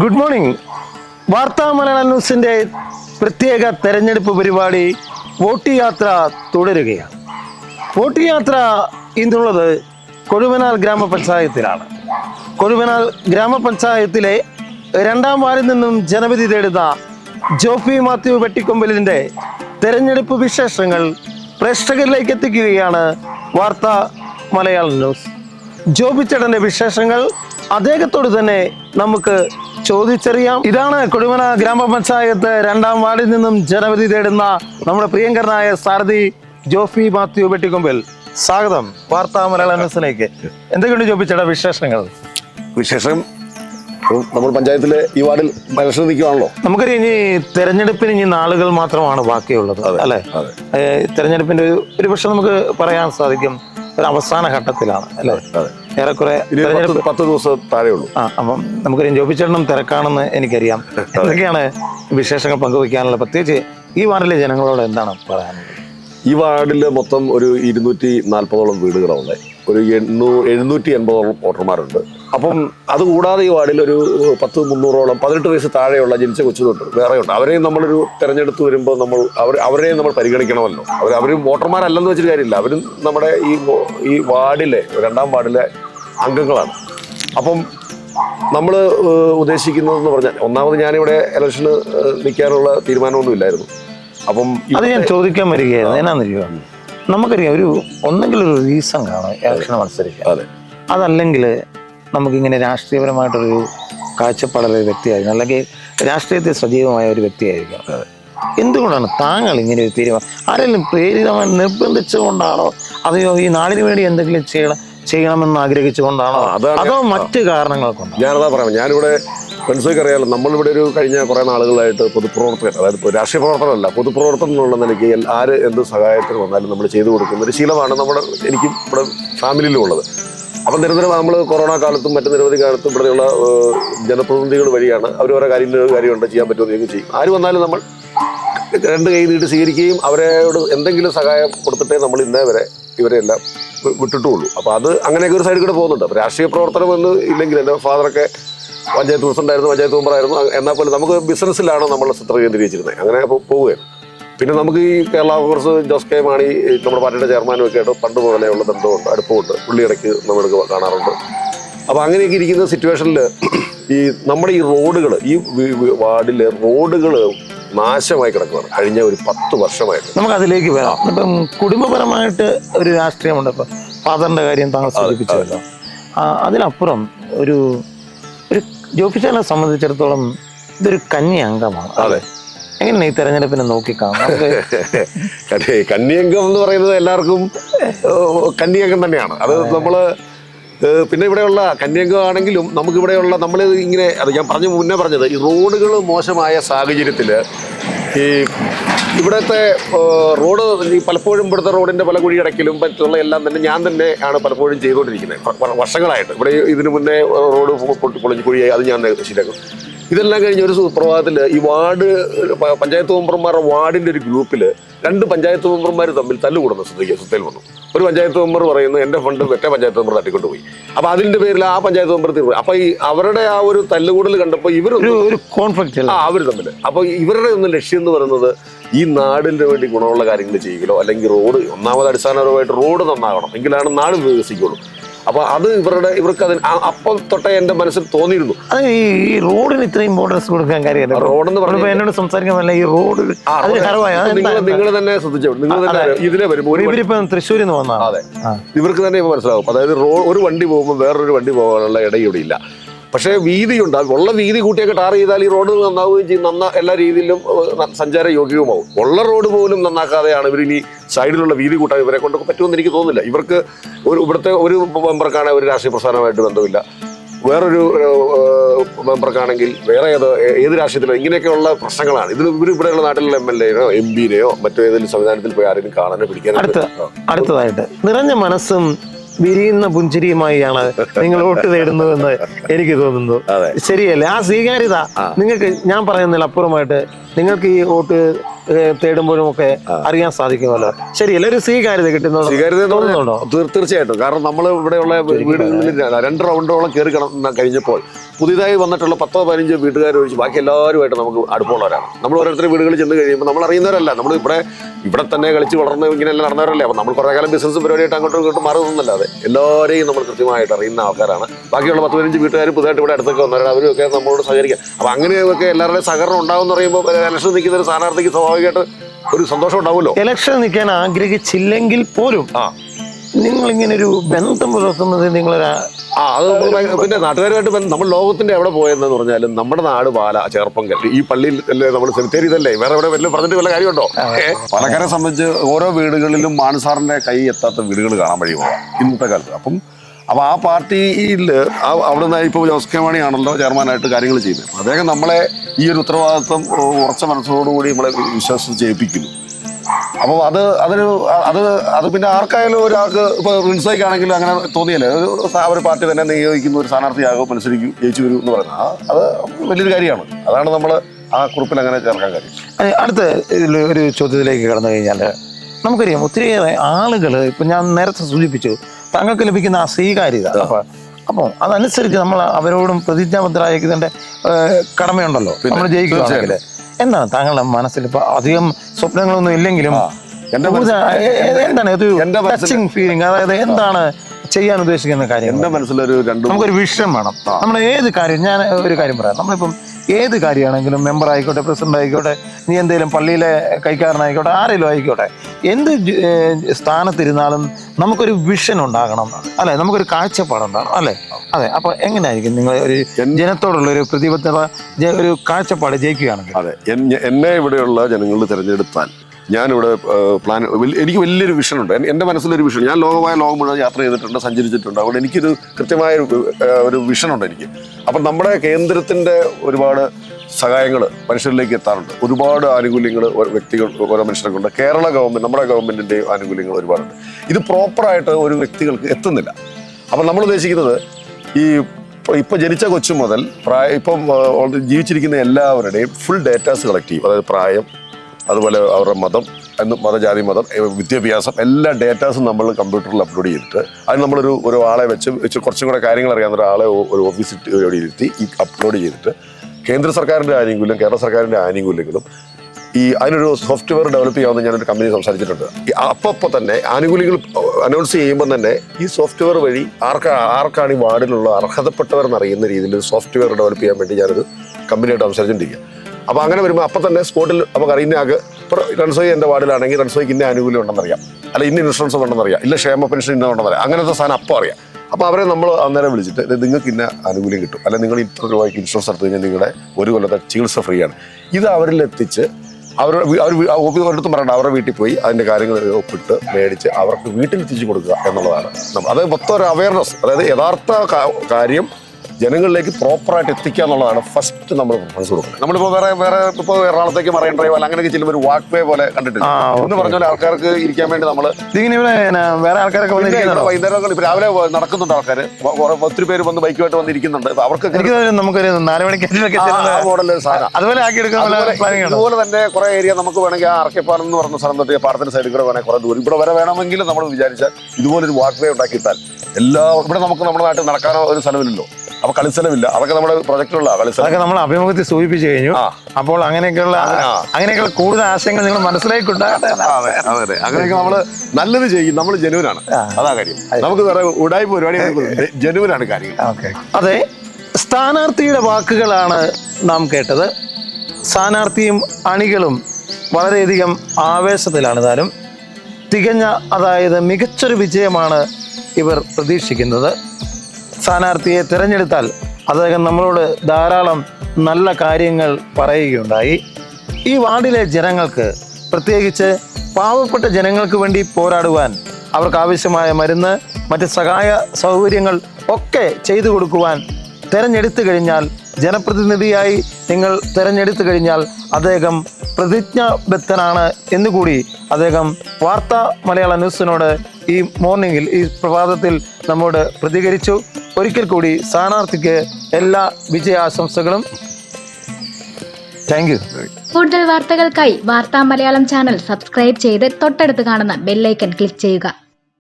Good morning വാർത്താ മലയാള ന്യൂസിന്റെ പ്രത്യേക തെരഞ്ഞെടുപ്പ് പരിപാടി വോട്ട് യാത്ര തുടരുകയാണ്. വോട്ട് യാത്ര ഇന്നുള്ളത് കൊഴുവനാൽ ഗ്രാമപഞ്ചായത്തിലാണ്. കൊഴുവനാൽ ഗ്രാമപഞ്ചായത്തിലെ രണ്ടാം വാർഡിൽ നിന്നും ജനവിധി തേടുന്ന ജോഫി മാത്യു വെട്ടിക്കൊമ്പലിന്റെ തെരഞ്ഞെടുപ്പ് വിശേഷങ്ങൾ പ്രേക്ഷകരിലേക്ക് എത്തിക്കുകയാണ് വാർത്താ മലയാളം ന്യൂസ്. ജോബിച്ചേട്ടന്റെ വിശേഷങ്ങൾ അദ്ദേഹത്തോട് തന്നെ നമുക്ക് ചോദിച്ചറിയാം. ഇതാണ് കൊടുവന ഗ്രാമപഞ്ചായത്ത് രണ്ടാം വാർഡിൽ നിന്നും ജനവിധി തേടുന്ന നമ്മുടെ പ്രിയങ്കരനായ സാരഥി ജോഫി മാത്യു വെട്ടിക്കൊമ്പിൽ. സ്വാഗതം. വാർത്താ മലയാള ന്യൂസിലേക്ക്. എന്തൊക്കെയുണ്ട് ജോബിച്ചേട്ടാ വിശേഷങ്ങൾ? വിശേഷം. നമ്മുടെ നമ്മൾ പഞ്ചായത്തിലെ ഈ വാർഡിൽ ഇലക്ഷൻ നിൽക്കുകയാണല്ലോ നമുക്കറിയാം ഇനി തെരഞ്ഞെടുപ്പിന് ഇനി നാളുകൾ മാത്രമാണ് ബാക്കിയുള്ളത് അല്ലെ. തെരഞ്ഞെടുപ്പിന്റെ ഒരു പക്ഷെ നമുക്ക് പറയാൻ സാധിക്കും ഒരു അവസാന ഘട്ടത്തിലാണ് അല്ലെ. ഏറെക്കുറെ പത്ത് ദിവസം താഴെ ഉള്ളൂ ആ അപ്പം നമുക്കൊരു ജോബിച്ചേട്ടനും തിരക്കാണെന്ന് എനിക്കറിയാം. എന്തൊക്കെയാണ് വിശേഷങ്ങൾ പങ്കുവയ്ക്കാനുള്ള? പ്രത്യേകിച്ച് ഈ വാർഡിലെ ജനങ്ങളോട് എന്താണ് പറയാനുള്ളത്? ഈ വാർഡിൽ മൊത്തം ഒരു ഇരുന്നൂറ്റി നാൽപ്പതോളം വീടുകളുണ്ട് ഒരു എണ്ണൂ എഴുന്നൂറ്റി എൺപതോളം വോട്ടർമാരുണ്ട്. അപ്പം അതുകൂടാതെ ഈ വാർഡിൽ ഒരു പത്ത് മുന്നൂറോളം പതിനെട്ട് വയസ്സ് താഴെയുള്ള ജനിച്ച വേറെ ഉണ്ട് അവരെയും നമ്മളൊരു തെരഞ്ഞെടുത്ത് വരുമ്പോൾ നമ്മൾ അവർ അവരെയും നമ്മൾ പരിഗണിക്കണമല്ലോ. അവർ അവർ വോട്ടർമാരല്ലെന്ന് വെച്ചിട്ട് കാര്യമില്ല. അവരും നമ്മുടെ ഈ ഈ വാർഡിലെ രണ്ടാം വാർഡിലെ അംഗങ്ങളാണ്. അപ്പം നമ്മൾ ഉദ്ദേശിക്കുന്നതെന്ന് പറഞ്ഞാൽ ഒന്നാമത് ഞാനിവിടെ ഇലക്ഷന് നിൽക്കാനുള്ള തീരുമാനമൊന്നുമില്ലായിരുന്നു. അപ്പം അത് ഞാൻ ചോദിക്കാൻ വരികയായിരുന്നു. എന്നാന്നറിയോ നമുക്കറിയാം ഒരു ഒന്നെങ്കിലും ഒരു റീസൺ കാണാം ഇലക്ഷൻ മത്സരിക്കാൻ. അതെ. അതല്ലെങ്കിൽ നമുക്കിങ്ങനെ രാഷ്ട്രീയപരമായിട്ടൊരു കാഴ്ചപ്പാടുള്ള ഒരു വ്യക്തിയായിരുന്നു അല്ലെങ്കിൽ രാഷ്ട്രീയത്തിൽ സജീവമായ ഒരു വ്യക്തിയായിരിക്കും എന്തുകൊണ്ടാണ് താങ്കൾ ഇങ്ങനെ ഒരു തീരുമാനം? ആരെങ്കിലും പ്രേരിതമായി നിർബന്ധിച്ചുകൊണ്ടാണോ? അതെയോ ഈ നാടിന് വേണ്ടി എന്തെങ്കിലും ചെയ്യണം ചെയ്യണമെന്ന് ആഗ്രഹിച്ചുകൊണ്ടാണോ? അതോ മറ്റ് കാരണങ്ങൾ കൊണ്ടോ ഞാനതാ പറയാം ഞാനിവിടെ മനസ്സിലേക്ക് അറിയാലോ നമ്മളിവിടെ ഒരു കഴിഞ്ഞ കുറേ നാളുകളായിട്ട് പൊതുപ്രവർത്തകൻ അതായത് രാഷ്ട്രീയ പ്രവർത്തനമല്ല പൊതുപ്രവർത്തനം എന്നുള്ള നിലയ്ക്ക് ആര് എന്ത് സഹായത്തിന് വന്നാലും നമ്മൾ ചെയ്തു കൊടുക്കുന്ന ഒരു ശീലമാണ് നമ്മുടെ എനിക്കും ഇവിടെ ഫാമിലിയിലും ഉള്ളത്. അപ്പം നിരന്തരം നമ്മൾ കൊറോണ കാലത്തും മറ്റു നിരവധി കാലത്തും ഇവിടെയുള്ള ജനപ്രതിനിധികൾ വഴിയാണ് അവർ ഓരോ കാര്യങ്ങൾ കാര്യമുണ്ട് ചെയ്യാൻ പറ്റുമെന്ന് ചോദിക്കുകയും ചെയ്യും. ആര് വന്നാലും നമ്മൾ രണ്ട് കൈ നീട്ടി സ്വീകരിക്കുകയും അവരോട് എന്തെങ്കിലും സഹായം കൊടുത്തിട്ടേ നമ്മൾ ഇന്നേ വരെ ഇവരെല്ലാം വിട്ടിട്ടുള്ളൂ. അപ്പോൾ അത് അങ്ങനെയൊക്കെ ഒരു സൈഡിൽ കൂടെ പോകുന്നുണ്ട്. അപ്പോൾ രാഷ്ട്രീയ പ്രവർത്തനം എന്ന് ഇല്ലെങ്കിൽ എന്റെ ഫാദറൊക്കെ പഞ്ചായത്ത് പ്രസിഡന്റായിരുന്നു പഞ്ചായത്ത് മെമ്പറായിരുന്നു. എന്നാൽ പോലും നമുക്ക് ബിസിനസ്സിലാണ് നമ്മൾ ശ്രദ്ധ കേന്ദ്രീകരിച്ചിരുന്നത് അങ്ങനെ പോവുകയാണ്. പിന്നെ നമുക്ക് ഈ കേരള കോൺഗ്രസ് ജോസ് കെ മാണി നമ്മുടെ പാർട്ടിയുടെ ചെയർമാനും ഒക്കെ ആയിട്ട് പണ്ട് മുതലെയുള്ള ബന്ധമുണ്ട് അടുപ്പമുണ്ട്. പുള്ളി ഇടയ്ക്ക് നമ്മൾക്ക് കാണാറുണ്ട്. അപ്പോൾ അങ്ങനെയൊക്കെ ഇരിക്കുന്ന സിറ്റുവേഷനിൽ ഈ നമ്മുടെ ഈ റോഡുകൾ ഈ വാർഡിലെ റോഡുകൾ നാശമായി കിടക്കുകയാണ് കഴിഞ്ഞ ഒരു പത്ത് വർഷമായിട്ട്. നമുക്ക് അതിലേക്ക് വരാം. ഇപ്പം കുടുംബപരമായിട്ട് ഒരു രാഷ്ട്രീയമുണ്ട്. ഇപ്പം ഫാദറിന്റെ കാര്യം താങ്കൾ സൂചിപ്പിച്ചല്ലോ. അതിനപ്പുറം ഒരു ഒരു ജോഫിച്ചാനെ സംബന്ധിച്ചിടത്തോളം ഇതൊരു കന്നി അംഗമാണ്. അതെ. എങ്ങനെയാണ് ഈ തെരഞ്ഞെടുപ്പിനെ നോക്കിക്കാണാം കന്നി- എന്ന് പറയുന്നത് എല്ലാവർക്കും ഏഹ്, തന്നെയാണ്. അത് നമ്മൾ പിന്നെ ഇവിടെയുള്ള കന്യാംഗം ആണെങ്കിലും നമുക്ക് ഇവിടെയുള്ള നമ്മൾ ഇങ്ങനെ അത് ഞാൻ പറഞ്ഞു മുന്നേ പറഞ്ഞത് ഈ റോഡുകൾ മോശമായ സാഹചര്യത്തിൽ ഈ ഇവിടുത്തെ റോഡ് ഈ പലപ്പോഴും ഇവിടുത്തെ റോഡിന്റെ പല കുഴിയടക്കലും മറ്റുള്ള എല്ലാം തന്നെ ഞാൻ തന്നെ ആണ് പലപ്പോഴും ചെയ്തുകൊണ്ടിരിക്കുന്നത്. വർഷങ്ങളായിട്ട്. ഇവിടെ ഇതിനു മുന്നേ റോഡ് പൊട്ടി പൊളിഞ്ഞ് കുഴിയായി അത് ഞാൻ ശരിയാക്കും. ഇതെല്ലാം കഴിഞ്ഞ ഒരു സുപ്രഭാതത്തിൽ ഈ വാർഡ് പഞ്ചായത്ത് മെമ്പർമാരുടെ വാർഡിന്റെ ഒരു ഗ്രൂപ്പിൽ രണ്ട് പഞ്ചായത്ത് മെമ്പർമാർ തമ്മിൽ തല്ലുകൂടുന്ന ശ്രദ്ധിക്കുക ശ്രദ്ധയിൽ വന്നു. ഒരു പഞ്ചായത്ത് മെമ്പർ പറയുന്നു എന്റെ ഫണ്ട് മറ്റേ പഞ്ചായത്ത് മെമ്പർ തട്ടിക്കൊണ്ടുപോയി. അപ്പൊ അതിന്റെ പേരിൽ ആ പഞ്ചായത്ത് മെമ്പർ തീർന്നു. അപ്പോൾ ഈ അവരുടെ ആ ഒരു തല്ലുകൂടൽ കണ്ടപ്പോൾ ഇവർ ഒരു കോൺഫ്ലിക്റ്റ് ആ അവർ തമ്മിൽ അപ്പോൾ ഇവരുടെ ഒന്ന് ലക്ഷ്യം എന്ന് പറയുന്നത് ഈ നാടിന് വേണ്ടി ഗുണമുള്ള കാര്യങ്ങൾ ചെയ്യുകയോ അല്ലെങ്കിൽ റോഡ് ഒന്നാമത് അടിസ്ഥാനപരമായിട്ട് റോഡ് നന്നാകണം. എങ്കിലാണ് നാട് വികസിക്കുള്ളൂ അപ്പൊ അത് ഇവരുടെ ഇവർക്ക് അതിന് അപ്പൊ തൊട്ടേ എന്റെ മനസ്സിൽ തോന്നിയിരുന്നു. അത് ഈ റോഡിന് ഇത്രയും ഇമ്പോർട്ടൻസ് കൊടുക്കാൻ കാര്യമല്ല. റോഡെന്ന് പറഞ്ഞാൽ നമ്മളിപ്പോ എന്നോട് സംസാരിക്കുന്നതല്ല ഈ റോഡ് നിങ്ങൾ നിങ്ങൾ തന്നെ ശ്രദ്ധിച്ചു? നിങ്ങൾ തന്നെ. ഇതിലെ വരുമ്പോൾ ഇവരിപ്പം തൃശ്ശൂരിൽ നിന്ന് വന്നാൽ അതെ. ഇവർക്ക് തന്നെ ഇപ്പൊ മനസ്സിലാവും. അതായത് റോ ഒരു വണ്ടി പോകുമ്പോൾ വേറൊരു വണ്ടി പോകാനുള്ള ഇട ഇവിടെ ഇല്ല പക്ഷേ വീതിയുണ്ട്. ഉള്ള വീതി കൂട്ടിയൊക്കെ ടാർ ചെയ്താൽ ഈ റോഡ് നന്നാവുകയും ചെയ്യും. നന്ന എല്ലാ രീതിയിലും സഞ്ചാര യോഗ്യവുമാവും. ഉള്ള റോഡ് പോലും നന്നാക്കാതെയാണ് ഇവർ ഇനി സൈഡിലുള്ള വീതി കൂട്ടാൻ ഇവരെ കൊണ്ടൊക്കെ പറ്റുമെന്ന് എനിക്ക് തോന്നുന്നില്ല. ഇവർക്ക് ഒരു ഇവിടുത്തെ ഒരു മെമ്പർക്കാണ് ഒരു രാഷ്ട്രീയ പ്രസ്ഥാനമായിട്ട് ബന്ധമില്ല. വേറൊരു മെമ്പർക്കാണെങ്കിൽ വേറെ ഏത് ഏത് രാഷ്ട്രീയത്തിലോ ഇങ്ങനെയൊക്കെയുള്ള പ്രശ്നങ്ങളാണ്. ഇതിൽ ഇവർ ഇവിടെയുള്ള നാട്ടിലുള്ള എം എൽ എയോ എം പിനെയോ മറ്റോ ഏതെങ്കിലും സംവിധാനത്തിൽ പോയി ആരെങ്കിലും കാണാനോ പിടിക്കാനോ അടുത്തതായിട്ട് നിറഞ്ഞ മനസ്സും വിരിയുന്ന പുഞ്ചിരിയുമായാണ് നിങ്ങൾ വോട്ട് തേടുന്നതെന്ന് എനിക്ക് തോന്നുന്നു. ശരിയല്ലേ? ആ സ്വീകാര്യത. നിങ്ങൾക്ക് ഞാൻ പറയുന്നതിൽ അപ്പുറമായിട്ട് നിങ്ങൾക്ക് ഈ വോട്ട് തേടുമ്പോഴും ഒക്കെ അറിയാൻ സാധിക്കുമല്ലോ ശരി ഒരു സ്വീകാര്യത കിട്ടുന്നുണ്ടോ? സ്വീകാര്യത തോന്നുന്നുണ്ടോ? തീർ- തീർച്ചയായിട്ടും. കാരണം നമ്മൾ ഇവിടെയുള്ള വീടുകളിൽ രണ്ട് റൗണ്ടോളം കയറി കഴിഞ്ഞപ്പോൾ പുതിയതായി വന്നിട്ടുള്ള പത്തോ പതിനഞ്ചോ വീട്ടുകാർ ഒഴിച്ച് ബാക്കി എല്ലാവരുമായിട്ട് നമുക്ക് അടുപ്പമുള്ളവരാണ്. നമ്മൾ ഓരോരുത്തരും വീടുകളിൽ ചെന്ന് കഴിയുമ്പോൾ നമ്മൾ അറിയുന്നവരല്ല. നമ്മൾ ഇവിടെ ഇവിടെ തന്നെ കളിച്ച് വളർന്ന് ഇങ്ങനെയെല്ലാം നടന്നവരല്ലേ. അപ്പോൾ നമ്മൾ കുറേ കാലം ബിസിനസ് പരിപാടിയായിട്ട് അങ്ങോട്ടും ഇങ്ങോട്ടും മാറുന്നല്ലാതെ എല്ലാവരെയും നമ്മൾ കൃത്യമായിട്ട് അറിയുന്ന ആൾക്കാരാണ്. ബാക്കിയുള്ള പത്ത് പതിനഞ്ച് വീട്ടുകാർ പുതുതായിട്ട് ഇവിടെ അടുത്തൊക്കെ വന്നവരാണ്. അവരൊക്കെ നമ്മളോട് സഹകരിക്കുക. അപ്പോൾ അങ്ങനെയൊക്കെ എല്ലാവരുടെയും സഹകരണം ഉണ്ടാകുമെന്ന് പറയുമ്പോൾ ഇലക്ഷൻ നിൽക്കുന്ന ഒരു സ്ഥാനാർത്ഥിക്ക് സ്വാഭാവികമായിട്ട് ഒരു സന്തോഷം ഉണ്ടാവുമല്ലോ? ഇലക്ഷൻ നിൽക്കാൻ ആഗ്രഹിച്ചില്ലെങ്കിൽ പോലും ആ. നിങ്ങൾ ഇങ്ങനെ ഒരു ബന്ധം പുലർത്തുന്നത് നിങ്ങളൊരു ആ അത് പിന്നെ നാട്ടുകാരുമായിട്ട് നമ്മൾ ലോകത്തിന്റെ എവിടെ പോയെന്ന് പറഞ്ഞാലും നമ്മുടെ നാട് പാല ചേർപ്പങ്കൽ. ഈ പള്ളിയിൽ അല്ലേ നമ്മൾ സെമിത്തേരി ഇതല്ലേ? വേറെ എവിടെ വല്ല പറഞ്ഞിട്ട് വല്ല കാര്യമുണ്ടോ? പാലക്കാരെ സംബന്ധിച്ച് ഓരോ വീടുകളിലും മാനസാറിന്റെ കൈ എത്താത്ത വീടുകൾ കാണാൻ കഴിയുമോ ഇന്നത്തെ കാലത്ത്. അപ്പം അപ്പൊ ആ പാർട്ടിയിൽ അവിടെ നിന്ന് ഇപ്പോൾ ജോസ് കെ മാണിയാണല്ലോ ചെയർമാനായിട്ട് കാര്യങ്ങൾ ചെയ്യുന്നത്. അപ്പൊ അദ്ദേഹം നമ്മളെ ഈ ഒരു ഉത്തരവാദിത്വം ഉറച്ച മനസ്സോടുകൂടി നമ്മളെ വിശ്വസിച്ച് ചെയ്യിപ്പിക്കുന്നു അപ്പോൾ അത് അതൊരു അത് അത് പിന്നെ ആർക്കായാലും ഒരാൾക്ക് ഇപ്പോൾ റിൻസൈക്കാണെങ്കിലും അങ്ങനെ തോന്നിയല്ലേ? ഒരു ഒരു പാർട്ടി തന്നെ നിയോഗിക്കുന്ന ഒരു സ്ഥാനാർത്ഥിയാകും മത്സരിക്കും ജയിച്ചു വരും എന്ന് പറയുന്നത്. അത് വലിയൊരു കാര്യമാണ്. അതാണ് നമ്മൾ ആ കുറിപ്പിൽ അങ്ങനെ ചേർക്കാൻ കാര്യം. അടുത്ത ഇതിൽ ഒരു ചോദ്യത്തിലേക്ക് കടന്നു കഴിഞ്ഞാൽ നമുക്കറിയാം ഒത്തിരിയേറെ ആളുകൾ ഇപ്പം ഞാൻ നേരത്തെ സൂചിപ്പിച്ചു താങ്കൾക്ക് ലഭിക്കുന്ന ആ സ്വീകാര്യത. അപ്പൊ അതനുസരിച്ച് നമ്മൾ അവരോടും പ്രതിജ്ഞാബദ്ധരായിരിക്കുന്നതിന്റെ കടമയുണ്ടല്ലോ. നമ്മൾ ജയിക്കുകയാണെങ്കിൽ. എന്താണ് താങ്കളുടെ മനസ്സിൽ ഇപ്പൊ അധികം സ്വപ്നങ്ങളൊന്നും ഇല്ലെങ്കിലും എന്താണ് ഒരു ടച്ചിങ് ഫീലിംഗ് അതായത് എന്താണ് ചെയ്യാൻ ഉദ്ദേശിക്കുന്ന കാര്യം? എന്റെ മനസ്സിലൊരു നമുക്കൊരു വിഷൻ വേണം. നമ്മൾ ഏത് കാര്യം ഞാൻ ഒരു കാര്യം പറയാം. നമ്മളിപ്പം ഏത് കാര്യമാണെങ്കിലും മെമ്പർ ആയിക്കോട്ടെ പ്രസിഡന്റ് ആയിക്കോട്ടെ നീ എന്തെങ്കിലും പള്ളിയിലെ കൈക്കാരനായിക്കോട്ടെ ആരെങ്കിലും ആയിക്കോട്ടെ എന്ത് സ്ഥാനത്തിരുന്നാലും നമുക്കൊരു വിഷൻ ഉണ്ടാകണം അല്ലെ? നമുക്കൊരു കാഴ്ചപ്പാടുണ്ടാകണം അല്ലെ? അതെ അപ്പൊ എങ്ങനെയായിരിക്കും നിങ്ങൾ ഒരു ജനത്തോടുള്ള ഒരു പ്രതിബദ്ധത ഒരു കാഴ്ചപ്പാട് ജയിക്കുകയാണെങ്കിൽ? അതെ എന്നെ ഇവിടെയുള്ള ജനങ്ങൾ തിരഞ്ഞെടുത്താൽ ഞാനിവിടെ പ്ലാൻ എനിക്ക് വലിയൊരു വിഷനുണ്ട് എൻ- എന്റെ മനസ്സിലൊരു വിഷൻ ഞാൻ ലോകമായ ലോകം മുഴുവൻ യാത്ര ചെയ്തിട്ടുണ്ട് സഞ്ചരിച്ചിട്ടുണ്ട്. അതുകൊണ്ട് എനിക്കൊരു കൃത്യമായ ഒരു വിഷനുണ്ട് എനിക്ക്. അപ്പം നമ്മുടെ കേന്ദ്രത്തിന്റെ ഒരുപാട് സഹായങ്ങൾ മനുഷ്യരിലേക്ക് എത്താറുണ്ട്. ഒരുപാട് ആനുകൂല്യങ്ങൾ വ്യക്തികൾ ഓരോ മനുഷ്യർക്കുണ്ട്. കേരള ഗവൺമെന്റ് നമ്മുടെ ഗവൺമെന്റിന്റെയും ആനുകൂല്യങ്ങൾ ഒരുപാടുണ്ട്. ഇത് പ്രോപ്പറായിട്ട് ഒരു വ്യക്തികൾക്ക് എത്തുന്നില്ല. അപ്പം നമ്മൾ ഉദ്ദേശിക്കുന്നത് ഈ ഇപ്പൊ- ജനിച്ച കൊച്ചു മുതൽ പ്രായ ഇപ്പം ജീവിച്ചിരിക്കുന്ന എല്ലാവരുടെയും ഫുൾ ഡേറ്റാസ് കളക്ട് ചെയ്യും അതായത് പ്രായം അതുപോലെ അവരുടെ മതം എന്ന് മതജാതി മതം വിദ്യാഭ്യാസം എല്ലാ ഡേറ്റാസും നമ്മൾ കമ്പ്യൂട്ടറിൽ അപ്ലോഡ് ചെയ്തിട്ട് അത് നമ്മളൊരു ഒരു ആളെ വെച്ച് വെച്ച് കുറച്ചും കൂടെ കാര്യങ്ങൾ അറിയാവുന്ന ഒരാളെ ഒരു ഓഫീസിൽ ഇരുത്തി ഈ അപ്ലോഡ് ചെയ്തിട്ട് കേന്ദ്ര സർക്കാരിന്റെ ആനുകൂല്യം കേരള സർക്കാരിന്റെ ആനുകൂല്യങ്ങളും ഈ അതിനൊരു സോഫ്റ്റ്വെയർ ഡെവലപ്പ് ചെയ്യാമെന്ന് ഞാനൊരു കമ്പനി സംസാരിച്ചിട്ടുണ്ട്. അപ്പോൾ തന്നെ ആനുകൂല്യങ്ങൾ അനൗൺസ് ചെയ്യുമ്പോൾ തന്നെ ഈ സോഫ്റ്റ്വെയർ വഴി ആർക്കാ ആർക്കാണ് ഈ വാർഡിലുള്ള അർഹതപ്പെട്ടവർ എന്നറിയുന്ന രീതിയിൽ ഒരു സോഫ്റ്റ്വെയർ ഡെവലപ്പ് ചെയ്യാൻ വേണ്ടി ഞാനൊരു കമ്പനിയായിട്ട് സംസാരിച്ചിട്ടിരിക്കുക അപ്പോൾ അങ്ങനെ വരുമ്പോൾ അപ്പം തന്നെ സ്പോട്ടിൽ നമുക്ക് അറിയുന്ന ആകെ ഇപ്പോൾ റൺസോയി എന്റെ വാർഡിലാണെങ്കിൽ റൺസോയ്ക്ക് ഇന്ന ആനുകൂല്യം ഉണ്ടെന്നറിയാം. അല്ല ഇന്ന ഇൻഷുറൻസ് ഉണ്ടെന്നറിയാം. ഇല്ല ക്ഷേമ പെൻഷൻ ഇന്ന ഉണ്ടെന്നറിയാം. അങ്ങനത്തെ സാധനം അപ്പം അറിയാം. അപ്പോൾ അവരെ നമ്മൾ അന്നേരം വിളിച്ചിട്ട് "ഇത് നിങ്ങൾക്ക് ഇന്ന ആനുകൂല്യം കിട്ടും. അല്ല നിങ്ങൾ ഇത്ര രൂപയ്ക്ക് ഇൻഷുറൻസ് എടുത്തു കഴിഞ്ഞാൽ നിങ്ങളുടെ ഒരു കൊല്ലത്തെ ചികിത്സ ഫ്രീ ആണ്. ഇത് അവരിൽ എത്തിച്ച് അവർ അവർ ഒരിടത്തും പറയണ്ട. അവരുടെ വീട്ടിൽ പോയി അതിന്റെ കാര്യങ്ങൾ ഒപ്പിട്ട് മേടിച്ച് അവർക്ക് വീട്ടിൽ എത്തിച്ചു കൊടുക്കുക എന്നുള്ളതാണ്. അത് മൊത്തം ഒരു അവയർനെസ് അതായത് യഥാർത്ഥ കാര്യം ജനങ്ങളിലേക്ക് പ്രോപ്പറായിട്ട് എത്തിക്കുക എന്നുള്ളതാണ് ഫസ്റ്റ് നമ്മൾ പ്രിഫറൻസ് കൊടുക്കുന്നത്. നമ്മളിപ്പോൾ വേറെ വേറെ ഇപ്പോൾ എറണാകുളത്തേക്ക് മറൈൻ ഡ്രൈവ് അല്ല അങ്ങനെയൊക്കെ ചെല്ലുമ്പോൾ ഒരു വാക്ക് വേ പോലെ കണ്ടിട്ടില്ല? ആ, എന്ന് പറഞ്ഞ പോലെ ആൾക്കാർക്ക് ഇരിക്കാൻ വേണ്ടി നമ്മൾ ഇതിങ്ങനെ വേറെ ആൾക്കാരൊക്കെ വൈകുന്നേരം ഇപ്പോൾ രാവിലെ നടക്കുന്നുണ്ട് ആൾക്കാർ ഒത്തിരി പേര് വന്ന് ബൈക്കുമായിട്ട് വന്നിരിക്കുന്നുണ്ട് അവർക്ക് നമുക്കൊരു നാല് മണിക്ക് സാധനം. അതുപോലെ ആക്കി എടുക്കാൻ അതുപോലെ തന്നെ കുറെ ഏരിയ നമുക്ക് വേണമെങ്കിൽ ആ അറക്കപ്പാലം എന്ന് പറഞ്ഞ സ്ഥലം തൊട്ട് പാടത്തിന്റെ സൈഡിൽ കൂടെ വേണമെങ്കിൽ കുറെ ദൂരം. ഇവിടെ വരെ വേണമെങ്കിലും നമ്മൾ വിചാരിച്ചാൽ ഇതുപോലൊരു വാക്ക് വേ ഉണ്ടാക്കിയിട്ടാൽ എല്ലാ ഇവിടെ നമുക്ക് നമ്മുടെ നാട്ടിൽ നടക്കാനോ ഒരു സ്ഥലമില്ലല്ലോ. അപ്പൊ കളിസ്ഥലമില്ല. അതൊക്കെ നമ്മുടെ പ്രൊജക്ടുള്ള കളിസ്ഥലം. അതൊക്കെ നമ്മൾ അഭിമുഖത്തിൽ സൂചിപ്പിച്ചു കഴിഞ്ഞു. അപ്പോൾ അങ്ങനെയൊക്കെയുള്ള. അങ്ങനെയൊക്കെയുള്ള കൂടുതൽ ആശയങ്ങൾ നിങ്ങൾ മനസ്സിലാക്കിക്കൊണ്ടാകട്ടെ അതെ അതെ അങ്ങനെയൊക്കെ നമ്മൾ നല്ലത് ചെയ്യും. നമ്മൾ ജനുവിനാണ്. അതാ കാര്യം. നമുക്ക് വേറെ ഉടായ്പ പരിപാടി ജനുവിനാണ് കാര്യം. അതെ സ്ഥാനാർത്ഥിയുടെ വാക്കുകളാണ് നാം കേട്ടത്. സ്ഥാനാർത്ഥിയും അണികളും വളരെയധികം ആവേശത്തിലാണ് താനും. തികഞ്ഞ അതായത് മികച്ചൊരു വിജയമാണ് ഇവർ പ്രതീക്ഷിക്കുന്നത്. സ്ഥാനാർത്ഥിയെ തിരഞ്ഞെടുത്താൽ അദ്ദേഹം നമ്മളോട് ധാരാളം നല്ല കാര്യങ്ങൾ പറയുകയുണ്ടായി. ഈ വാർഡിലെ ജനങ്ങൾക്ക് പ്രത്യേകിച്ച് പാവപ്പെട്ട ജനങ്ങൾക്ക് വേണ്ടി പോരാടുവാൻ അവർക്ക് ആവശ്യമായ മരുന്ന് മറ്റ് സഹായ സൗകര്യങ്ങൾ ഒക്കെ ചെയ്തു കൊടുക്കുവാൻ തിരഞ്ഞെടുത്തു കഴിഞ്ഞാൽ ജനപ്രതിനിധിയായി നിങ്ങൾ തിരഞ്ഞെടുത്തു കഴിഞ്ഞാൽ അദ്ദേഹം പ്രതിജ്ഞാബദ്ധനാണ് എന്നുകൂടി അദ്ദേഹം വാർത്താ മലയാള ന്യൂസിനോട് ഈ മോർണിംഗിൽ ഈ പ്രഭാതത്തിൽ നമ്മോട് പ്രതികരിച്ചു. ഒരിക്കൽ കൂടി സ്ഥാനാർത്ഥിക്ക് എല്ലാ വിജയാശംസകളും. താങ്ക് യു കൂടുതൽ വാർത്തകൾക്കായി വാർത്താ മലയാളം ചാനൽ സബ്സ്ക്രൈബ് ചെയ്ത് തൊട്ടടുത്ത് കാണുന്ന ബെല്ലൈക്കൺ ക്ലിക്ക് ചെയ്യുക.